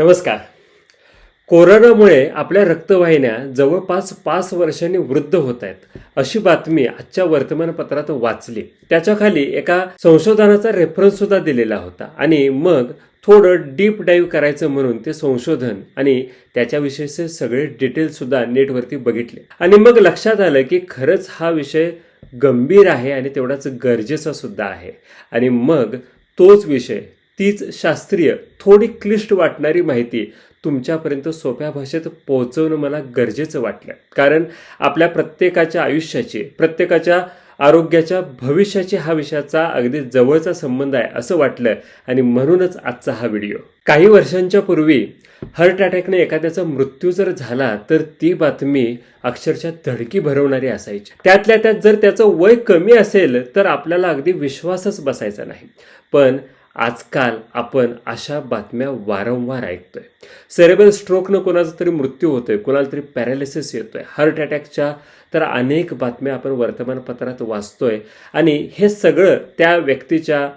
नमस्कार. कोरोनामुळे आपल्या रक्तवाहिन्या जवळपास पाच वर्षांनी वृद्ध होत आहेत. अशी बातमी आजच्या वर्तमानपत्रात वाचली. त्याच्याखाली एका संशोधनाचा रेफरन्स सुद्धा दिलेला होता. आणि मग थोडं डीप डाईव्ह करायचं म्हणून ते संशोधन आणि त्याच्याविषयीचे सगळे डिटेल्स सुद्धा नेटवरती बघितले. आणि मग लक्षात आलं की खरंच हा विषय गंभीर आहे आणि तेवढाच गरजेचा सुद्धा आहे. आणि मग तोच विषय तीच शास्त्रीय थोडी क्लिष्ट वाटणारी माहिती तुमच्यापर्यंत सोप्या भाषेत पोहोचवणं मला गरजेचं वाटलं. कारण आपल्या प्रत्येकाच्या आयुष्याची प्रत्येकाच्या आरोग्याच्या भविष्याची हा विषयाचा अगदी जवळचा संबंध आहे असं वाटलं आणि म्हणूनच आजचा हा व्हिडिओ. काही वर्षांच्या पूर्वी हार्ट अटॅकने एखाद्याचा मृत्यू जर झाला तर ती बातमी अक्षरशः धडकी भरवणारी असायची. त्यातल्या त्यात जर त्याचं वय कमी असेल तर आपल्याला अगदी विश्वासच बसायचा नाही. पण आजकाल आपण अशा बातम्या वारंवार ऐकतोय. सेरेबल स्ट्रोकनं कोणाचा तरी मृत्यू होतोय कोणाला तरी पॅरालिसिस येतोय हार्ट अटॅकच्या तर अनेक बातम्या आपण वर्तमानपत्रात वाचतोय. आणि हे सगळं त्या व्यक्तीच्या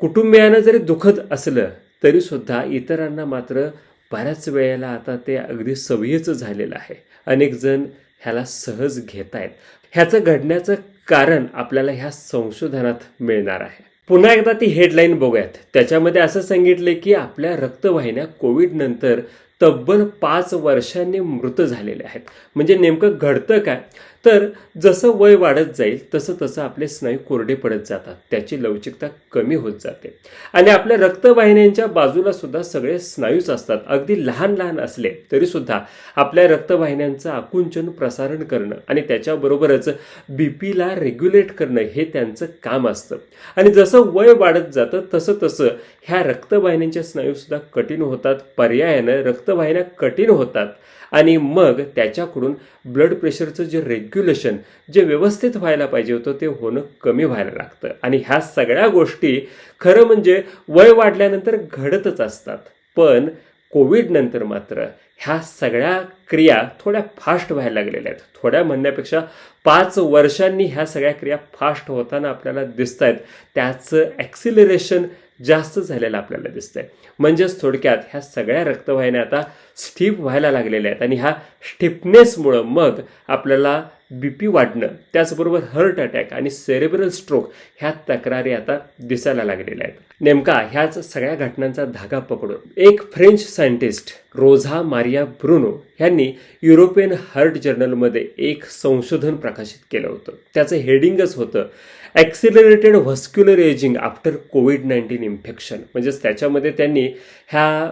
कुटुंबियांना जरी दुखत असलं तरीसुद्धा इतरांना मात्र बऱ्याच वेळेला आता ते अगदी सवयीचं झालेलं आहे. अनेक जण ह्याला सहज घेत आहेत ह्याचं घडण्याचं कारण आपल्याला ह्या संशोधनात मिळणार आहे. पुन्हा एकदा ती हेडलाईन बघूयात. त्याच्यामध्ये असं सांगितले की आपल्या रक्तवाहिन्या कोविड नंतर तब्बल पाच वर्षांनी मृत झालेले आहेत. म्हणजे नेमकं घडतं काय? तर जसं वय वाढत जाईल तसं तसं आपले स्नायू कोरडे पडत जातात. त्याची लवचिकता कमी होत जाते. आणि आपल्या रक्तवाहिन्यांच्या बाजूला सुद्धा सगळे स्नायूच असतात. अगदी लहान लहान असले तरी सुद्धा आपल्या रक्तवाहिन्यांचं आकुंचन प्रसारण करणं आणि त्याच्याबरोबरच बी पीला रेग्युलेट करणं हे त्यांचं काम असतं. आणि जसं वय वाढत जातं तसं तसं ह्या रक्तवाहिन्यांच्या स्नायू सुद्धा कठीण होतात. पर्यायानं रक्त व्हायला कठीण होतात. आणि मग त्याच्याकडून ब्लड प्रेशरचं जे रेग्युलेशन जे व्यवस्थित व्हायला पाहिजे होतं ते होणं कमी व्हायला लागतं. आणि ह्या सगळ्या गोष्टी खरं म्हणजे वय वाढल्यानंतर घडतच असतात. पण कोविड नंतर मात्र ह्या सगळ्या क्रिया थोड्या फास्ट व्हायला लागलेल्या आहेत. थोड्या म्हणण्यापेक्षा पाच वर्षांनी ह्या सगळ्या क्रिया फास्ट होताना आपल्याला दिसत आहेत त्याचं ॲक्सिलरेशन जास्त झालेलं आपल्याला दिसतंय. म्हणजेच थोडक्यात ह्या सगळ्या रक्तवाहिन्या आता स्टिफ व्हायला लागलेल्या आहेत आणि ह्या स्टिफनेसमुळं मग आपल्याला बी पी वाढणं त्याचबरोबर हार्ट अटॅक आणि सेरेब्रल स्ट्रोक ह्या तक्रारी आता दिसायला लागलेल्या आहेत. नेमका ह्याच सगळ्या घटनांचा धागा पकडून एक French scientist Rosa Maria Bruno ह्यांनी युरोपियन हार्ट जर्नलमध्ये एक संशोधन प्रकाशित केलं होतं. त्याचं हेडिंगच होतं accelerated vascular ageing after COVID nineteen infection म्हणजेच त्याच्यामध्ये त्यांनी ह्या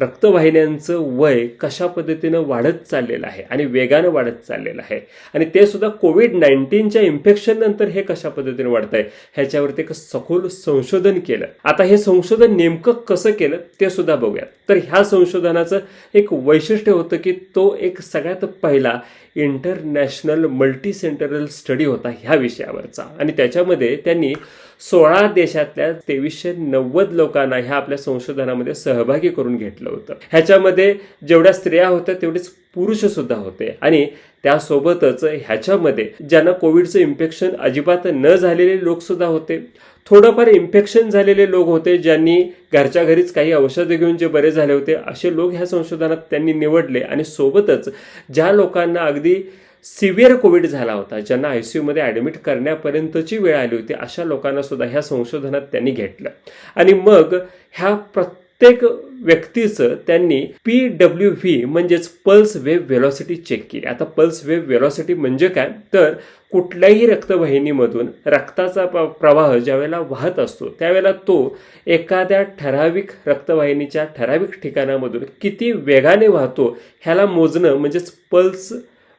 रक्तवाहिन्यांचं वय कशा पद्धतीनं वाढत चाललेलं आहे आणि वेगानं वाढत चाललेलं आहे? आणि ते सुद्धा कोविड नाईन्टीनच्या इन्फेक्शन नंतर हे कशा पद्धतीने वाढत आहे ह्याच्यावरती एक सखोल संशोधन केलं. आता हे संशोधन नेमकं कसं केलं ते सुद्धा बघूयात. तर ह्या संशोधनाचं एक वैशिष्ट्य होतं की तो एक सगळ्यात पहिला इंटरनॅशनल मल्टी सेंटरल स्टडी होता ह्या विषयावरचा. आणि त्याच्यामध्ये त्यांनी सोळा देशातल्या तेवीसशे नव्वद लोकांना ह्या आपल्या संशोधनामध्ये सहभागी करून घेतलं होतं. ह्याच्यामध्ये जेवढ्या स्त्रिया होत्या तेवढेच पुरुष सुद्धा होते. आणि त्यासोबतच ह्याच्यामध्ये ज्यांना कोविडचं इन्फेक्शन अजिबात न झालेले लोक सुद्धा होते थोडंफार इन्फेक्शन झालेले लोक होते ज्यांनी घरच्या घरीच काही औषधं घेऊन जे बरे झाले होते असे लोक ह्या संशोधनात त्यांनी निवडले. आणि सोबतच ज्या लोकांना अगदी सिव्हिअर कोविड झाला होता ज्यांना आय सी यूमध्ये ॲडमिट करण्यापर्यंतची वेळ आली होती अशा लोकांना सुद्धा ह्या संशोधनात त्यांनी घेतलं. आणि मग ह्या प्रत्येक व्यक्तीचं त्यांनी पी डब्ल्यू व्ही म्हणजेच पल्स वेव्ह व्हेलॉसिटी चेक केली. आता पल्स वेव्ह व्हेलॉसिटी म्हणजे काय? तर कुठल्याही रक्तवाहिनीमधून रक्ताचा प- प्रवाह ज्यावेळेला वाहत असतो त्यावेळेला तो एखाद्या ठराविक रक्तवाहिनीच्या ठराविक ठिकाणामधून किती वेगाने वाहतो ह्याला मोजणं म्हणजेच पल्स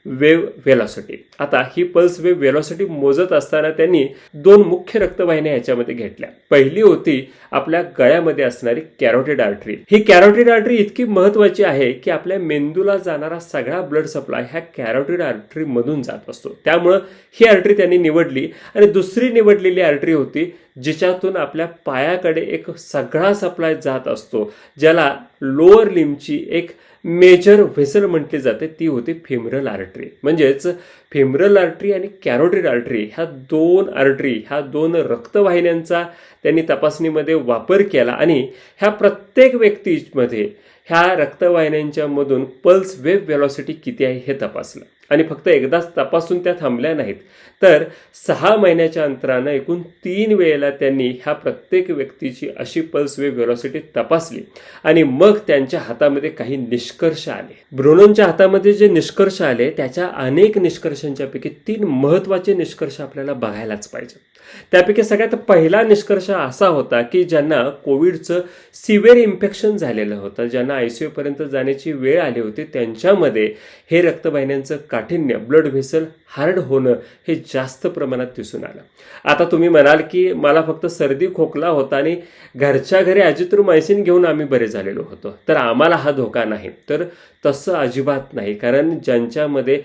वेव्ह व्हेलॉसिटी आता ही पल्स वेव्ह व्हेलॉसिटी मोजत असताना त्यांनी दोन मुख्य रक्तवाहिन्या ह्याच्यामध्ये घेतल्या. पहिली होती आपल्या गळ्यामध्ये असणारी कॅरोटेड आर्टरी ही कॅरोटेड आर्टरी इतकी महत्वाची आहे की आपल्या मेंदूला जाणारा सगळा ब्लड सप्लाय ह्या कॅरोटेड आर्टरी मधून जात असतो. त्यामुळं ही आर्टरी त्यांनी निवडली आणि दुसरी निवडलेली आर्टरी होती जिच्यातून आपल्या पायाकडे एक सगळा सप्लाय जात असतो ज्याला लोअर लिमची एक मेजर व्हेसल म्हटली जाते ती होती फेमरल आर्टरी म्हणजेच फेमरल आर्टरी आणि कॅरोटिड आर्टरी ह्या दोन आर्टरी ह्या दोन रक्तवाहिन्यांचा त्यांनी तपासणीमध्ये वापर केला आणि ह्या प्रत्येक व्यक्तीमध्ये ह्या रक्तवाहिन्यांच्यामधून पल्स वेव्ह वेलॉसिटी किती आहे हे तपासलं. आणि फक्त एकदाच तपासून त्या थांबल्या नाहीत. तर सहा महिन्याच्या अंतरानं एकूण तीन वेळेला त्यांनी ह्या प्रत्येक व्यक्तीची अशी पल्स वेव्ह वेलॉसिटी तपासली. आणि मग त्यांच्या हातामध्ये काही निष्कर्ष आले. ब्रुनोंच्या हातामध्ये जे निष्कर्ष आले त्याच्या अनेक निष्कर्षांच्यापैकी तीन महत्त्वाचे निष्कर्ष आपल्याला बघायलाच पाहिजे त्यापैकी सगळ्यात पहिला निष्कर्ष असा होता की ज्यांना कोविडचं सिव्हिअर इन्फेक्शन झालेलं होतं ज्यांना आय सी यूपर्यंत जाण्याची वेळ आली होती त्यांच्यामध्ये हे रक्तवाहिन्यांचं काठिण्य ब्लड व्हेसल हार्ड होणं हे जास्त प्रमाणात दिसून आलं. आता तुम्ही म्हणाल की मला फक्त सर्दी खोकला होता आणि घरच्या घरी अजिथ्रोमायसिन घेऊन आम्ही बरे झालेलो होतो. तर आम्हाला हा धोका नाही. तर तसं अजिबात नाही. कारण ज्यांच्यामध्ये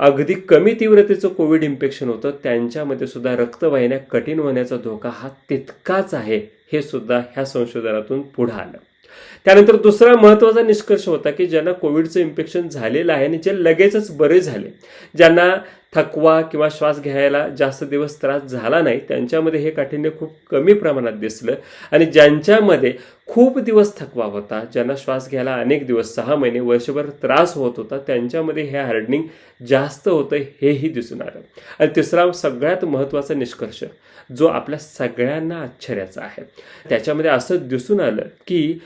अगदी कमी तीव्रतेचं कोविड इन्फेक्शन होतं. त्यांच्यामध्ये सुद्धा रक्तवाहिन्या कठीण होण्याचा धोका हा तितकाच आहे हे सुद्धा ह्या संशोधनातून पुढं आलं. त्यानंतर दुसरा महत्त्वाचा निष्कर्ष होता की ज्यांना कोविडचं इन्फेक्शन झालेलं आहे आणि जे लगेचच बरे झाले ज्यांना थकवा किंवा श्वास घ्यायला जास्त दिवस त्रास झाला नाही त्यांच्यामध्ये हे काठिण्य खूप कमी प्रमाणात दिसलं. आणि ज्यांच्यामध्ये खूप दिवस थकवा होता ज्यांना श्वास घ्यायला अनेक दिवस सहा महिने वर्षभर त्रास होत होता त्यांच्यामध्ये हे हार्डनिंग जास्त होतं हेही दिसून आलं आणि तिसरा सगळ्यात महत्त्वाचा निष्कर्ष जो आपल्या सगळ्यांना आश्चर्याचा आहे. त्याच्यामध्ये असं दिसून आलं की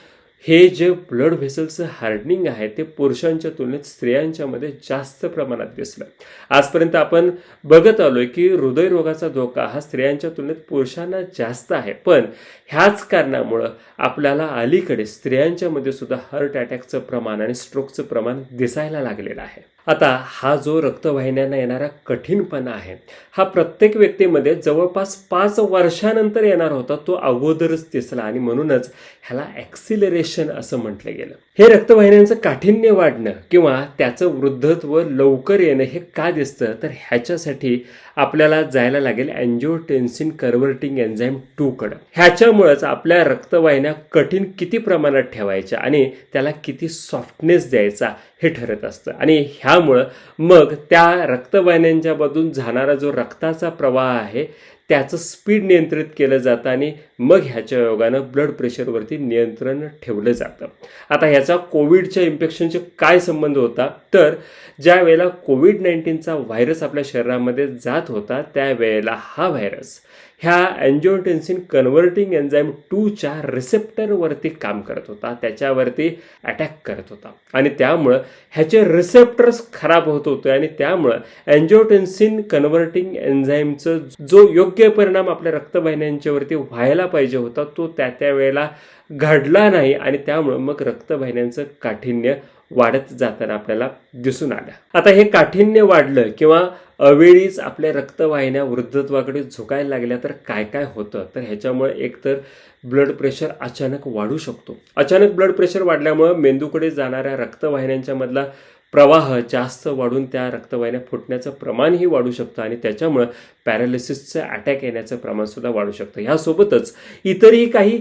हे जे ब्लड व्हेसलचं हार्डनिंग आहे ते पुरुषांच्या तुलनेत स्त्रियांच्यामध्ये जास्त प्रमाणात दिसलं. आजपर्यंत आपण बघत आलोय की हृदयरोगाचा धोका हा स्त्रियांच्या तुलनेत पुरुषांना जास्त आहे. पण ह्याच कारणामुळं आपल्याला अलीकडे स्त्रियांच्यामध्ये सुद्धा हार्ट अटॅकचं प्रमाण आणि स्ट्रोकचं प्रमाण दिसायला लागलेलं आहे. आता हा जो रक्तवाहिन्यांना येणारा कठीणपणा आहे हा प्रत्येक व्यक्तीमध्ये जवळपास पाच वर्षानंतर येणार होता तो अगोदरच दिसला. आणि म्हणूनच ह्याला ॲक्सिलरेशन असं म्हटलं गेलं. हे रक्तवाहिन्यांचं काठिण्य वाढणं किंवा त्याचं वृद्धत्व लवकर येणं हे का दिसतं तर ह्याच्यासाठी आपल्याला जायला लागेल अँजिओटेन्सिन कन्व्हर्टिंग एन्झाईम टू ह्याच्यामुळंच ह्याच्यामुळेच आपल्या रक्तवाहिन्या कठीण किती प्रमाणात ठेवायच्या आणि त्याला किती सॉफ्टनेस द्यायचा हे ठरत असतं. आणि ह्यामुळं मग त्या रक्तवाहिन्यांच्या मधून जाणारा जो रक्ताचा प्रवाह आहे त्याचं स्पीड नियंत्रित केलं जातं आणि मग ह्याच्या योगानं ब्लड प्रेशरवरती नियंत्रण ठेवलं जातं. आता ह्याचा कोविडच्या इन्फेक्शनचे काय संबंध होता? तर ज्या वेळेला कोविड नाईन्टीनचा व्हायरस आपल्या शरीरामध्ये जात होता त्यावेळेला हा व्हायरस ह्या अँजिओटेन्सिन कन्व्हर्टिंग एन्झाईम टूच्या रिसेप्टरवरती काम करत होता. त्याच्यावरती अटॅक करत होता. आणि त्यामुळं ह्याचे रिसेप्टर्स खराब होत होते आणि त्यामुळं अँजिओटेन्सिन कन्व्हर्टिंग एन्झाईमचं जो योग्य परिणाम आपल्या रक्तवाहिन्यांच्यावरती व्हायला पाहिजे होता तो त्या त्या वेळेला घडला नाही आणि त्यामुळं मग रक्तवाहिन्यांचं काठिण्य वाढत जाताना आपल्याला दिसून आलं आता हे काठिण्य वाढलं किंवा अवेळीच आपल्या रक्तवाहिन्या वृद्धत्वाकडे झुकायला लागल्या तर काय काय होतं? तर ह्याच्यामुळे एकतर ब्लड प्रेशर अचानक वाढू शकतो. अचानक ब्लड प्रेशर वाढल्यामुळं मेंदूकडे जाणाऱ्या रक्तवाहिन्यांच्या मधला प्रवाह जास्त वाढून त्या रक्तवाहिन्या फुटण्याचं प्रमाणही वाढू शकतं आणि त्याच्यामुळं पॅरालिसिसचं अटॅक येण्याचं प्रमाणसुद्धा वाढू शकतं. ह्यासोबतच इतरही काही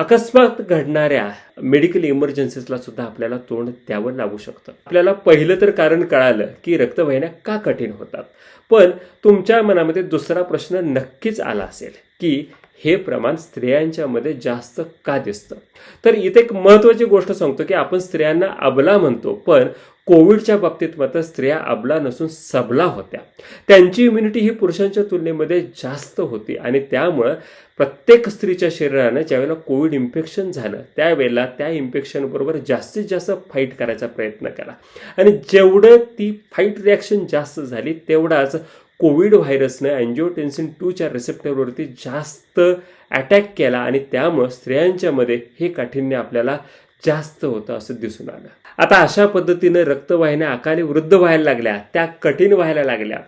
अकस्मात घडणाऱ्या मेडिकल इमर्जन्सीजला सुद्धा आपल्याला तोंड द्यावं लागू शकतं. आपल्याला पहिलं तर कारण कळालं की रक्तवाहिन्या का कठीण होतात. पण तुमच्या मनामध्ये दुसरा प्रश्न नक्कीच आला असेल की हे प्रमाण स्त्रियांच्यामध्ये जास्त का दिसतं? तर इथे एक महत्त्वाची गोष्ट सांगतो की आपण स्त्रियांना अबला म्हणतो पण कोविडच्या बाबतीत मात्र स्त्रिया अबला नसून सबला होत्या. त्यांची इम्युनिटी ही पुरुषांच्या तुलनेमध्ये जास्त होती आणि त्यामुळं प्रत्येक स्त्रीच्या शरीरानं ज्यावेळेला कोविड इन्फेक्शन झालं त्यावेळेला त्या इन्फेक्शनबरोबर जास्तीत जास्त फाईट करायचा प्रयत्न केला. आणि जेवढं ती फाईट रिॲक्शन जास्त झाली तेवढाच कोविड व्हायरसनं अँजिओटेन्सिन टूच्या रिसेप्टरवरती जास्त अटॅक केला आणि त्यामुळं स्त्रियांच्यामध्ये हे काठिण्य आपल्याला जास्त होतं असं दिसून आलं. आता अशा पद्धतीनं रक्तवाहिन्या अकाली वृद्ध व्हायला लागल्या त्या कठीण व्हायला लागल्या.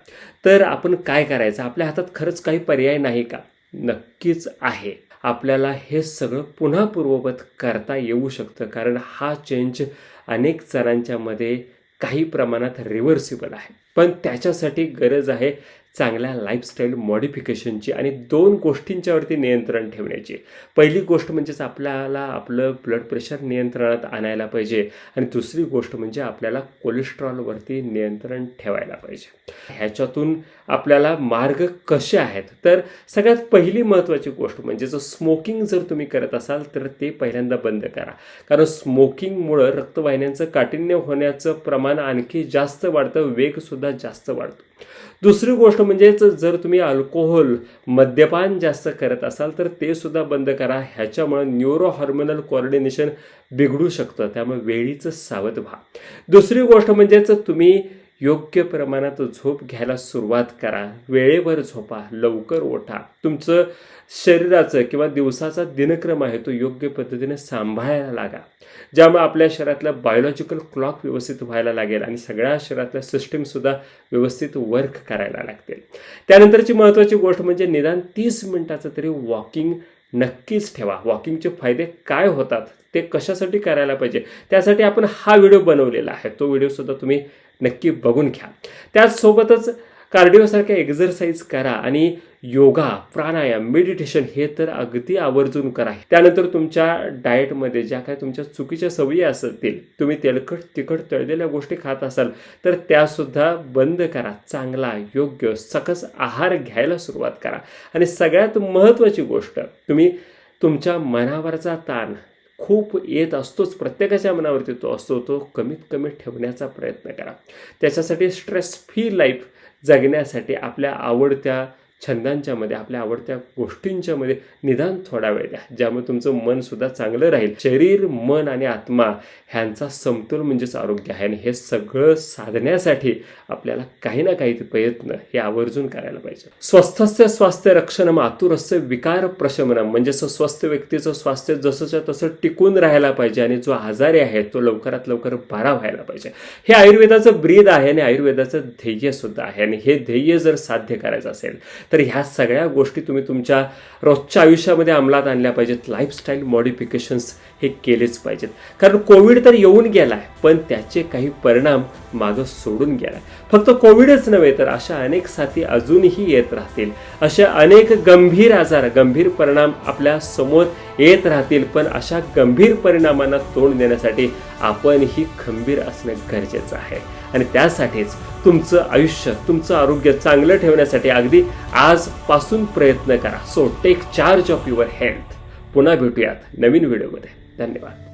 तर आपण काय करायचं? आपल्या हातात खरंच काही पर्याय नाही का? नक्कीच आहे. आपल्याला हे सगळं पुन्हा पूर्ववत करता येऊ शकतं कारण हा चेंज अनेक जणांच्यामध्ये काही प्रमाणात रिव्हर्सिबल आहे. पण त्याच्यासाठी गरज आहे चांगल्या लाईफस्टाईल मॉडिफिकेशनची आणि दोन गोष्टींच्यावरती नियंत्रण ठेवण्याची. पहिली गोष्ट म्हणजेच आपल्याला आपलं ब्लड प्रेशर नियंत्रणात आणायला पाहिजे आणि दुसरी गोष्ट म्हणजे आपल्याला कोलेस्ट्रॉलवरती नियंत्रण ठेवायला पाहिजे. ह्याच्यातून आपल्याला मार्ग कसे आहेत? तर सगळ्यात पहिली महत्त्वाची गोष्ट म्हणजे जर स्मोकिंग जर तुम्ही करत असाल तर ते पहिल्यांदा बंद करा. कारण स्मोकिंगमुळं रक्तवाहिन्यांचं काठिण्य होण्याचं प्रमाण आणखी जास्त वाढतं वेगसुद्धा जास्त वाढतो. दुसरी गोष्ट म्हणजेच जर तुम्ही अल्कोहोल मद्यपान जास्त करत असाल तर ते सुद्धा बंद करा. ह्याच्यामुळं न्यूरो हॉर्मोनल कोऑर्डिनेशन बिघडू शकतं. त्यामुळे वेळीच सावध व्हा. दुसरी गोष्ट म्हणजेच तुम्ही योग्य प्रमाणात झोप घ्यायला सुरुवात करा. वेळेवर झोपा. लवकर ओठा तुमचं शरीराचं किंवा दिवसाचा दिनक्रम आहे तो योग्य पद्धतीने सांभाळायला लागा. ज्यामुळे आपल्या शरीरातला बायोलॉजिकल क्लॉक व्यवस्थित व्हायला लागेल आणि सगळ्या शरीरातल्या सिस्टीमसुद्धा व्यवस्थित वर्क करायला लागतील. त्यानंतरची महत्त्वाची गोष्ट म्हणजे निदान तीस मिनटाचं तरी वॉकिंग नक्कीच ठेवा. वॉकिंगचे फायदे काय होतात? ते कशासाठी करायला पाहिजे? त्यासाठी आपण हा व्हिडिओ बनवलेला आहे. तो व्हिडिओसुद्धा तुम्ही नक्की बघून घ्या. त्याचसोबतच कार्डिओसारख्या एक्झरसाईज करा आणि योगा प्राणायाम मेडिटेशन हे तर अगदी आवर्जून करा. त्यानंतर तुमच्या डाएटमध्ये ज्या काही तुमच्या चुकीच्या सवयी असतील तुम्ही तेलकट तिखट तळलेल्या गोष्टी खात असाल तर त्यासुद्धा बंद करा. चांगला योग्य सकस आहार घ्यायला सुरुवात करा. आणि सगळ्यात महत्त्वाची गोष्ट तुम्ही तुमच्या मनावरचा ताण खूप येत असतोच प्रत्येकाच्या मनावरती तो असतो तो कमीत कमी ठेवण्याचा प्रयत्न करा. त्याच्यासाठी स्ट्रेस फ्री लाईफ जगण्यासाठी आपल्या आवडत्या छंदांच्या मध्ये आपल्या आवडत्या गोष्टींच्यामध्ये निदान थोडा वेळ द्या ज्यामुळे तुमचं मन सुद्धा चांगलं राहील. शरीर मन आणि आत्मा ह्यांचा समतोल म्हणजेच आरोग्य आहे. आणि हे सगळं साधण्यासाठी आपल्याला काही ना काही प्रयत्न हे आवर्जून करायला पाहिजे. स्वस्थस्य स्वास्थ्य रक्षणम आतुरस्य विकार प्रशमनम म्हणजेच स्वस्थ व्यक्तीचं स्वास्थ्य जसंच्या तसं टिकून राहायला पाहिजे आणि जो आजारी आहे तो लवकरात लवकर बरा व्हायला पाहिजे. हे आयुर्वेदाचं ब्रीद आहे आणि आयुर्वेदाचं ध्येय सुद्धा आहे. आणि हे ध्येय जर साध्य करायचं असेल तर ह्या सगळ्या गोष्टी तुम्ही तुमच्या रोजच्या आयुष्यामध्ये अंमलात आणल्या पाहिजेत. लाईफस्टाईल मॉडिफिकेशन्स हे केलेच पाहिजेत. कारण कोविड तर येऊन गेला आहे पण त्याचे काही परिणाम मागं सोडून गेला फक्त कोविडच नव्हे तर अशा अनेक साथी अजूनही येत राहतील. अशा अनेक गंभीर आजार गंभीर परिणाम आपल्यासमोर येत राहतील पण अशा गंभीर परिणामांना तोंड देण्यासाठी आपणही खंबीर असणं गरजेचं आहे. आणि त्यासाठीच तुमचं आयुष्य तुमचं आरोग्य चांगलं ठेवण्यासाठी अगदी आजपासून प्रयत्न करा. So take charge of your health पुन्हा भेटूयात नवीन व्हिडिओमध्ये. धन्यवाद.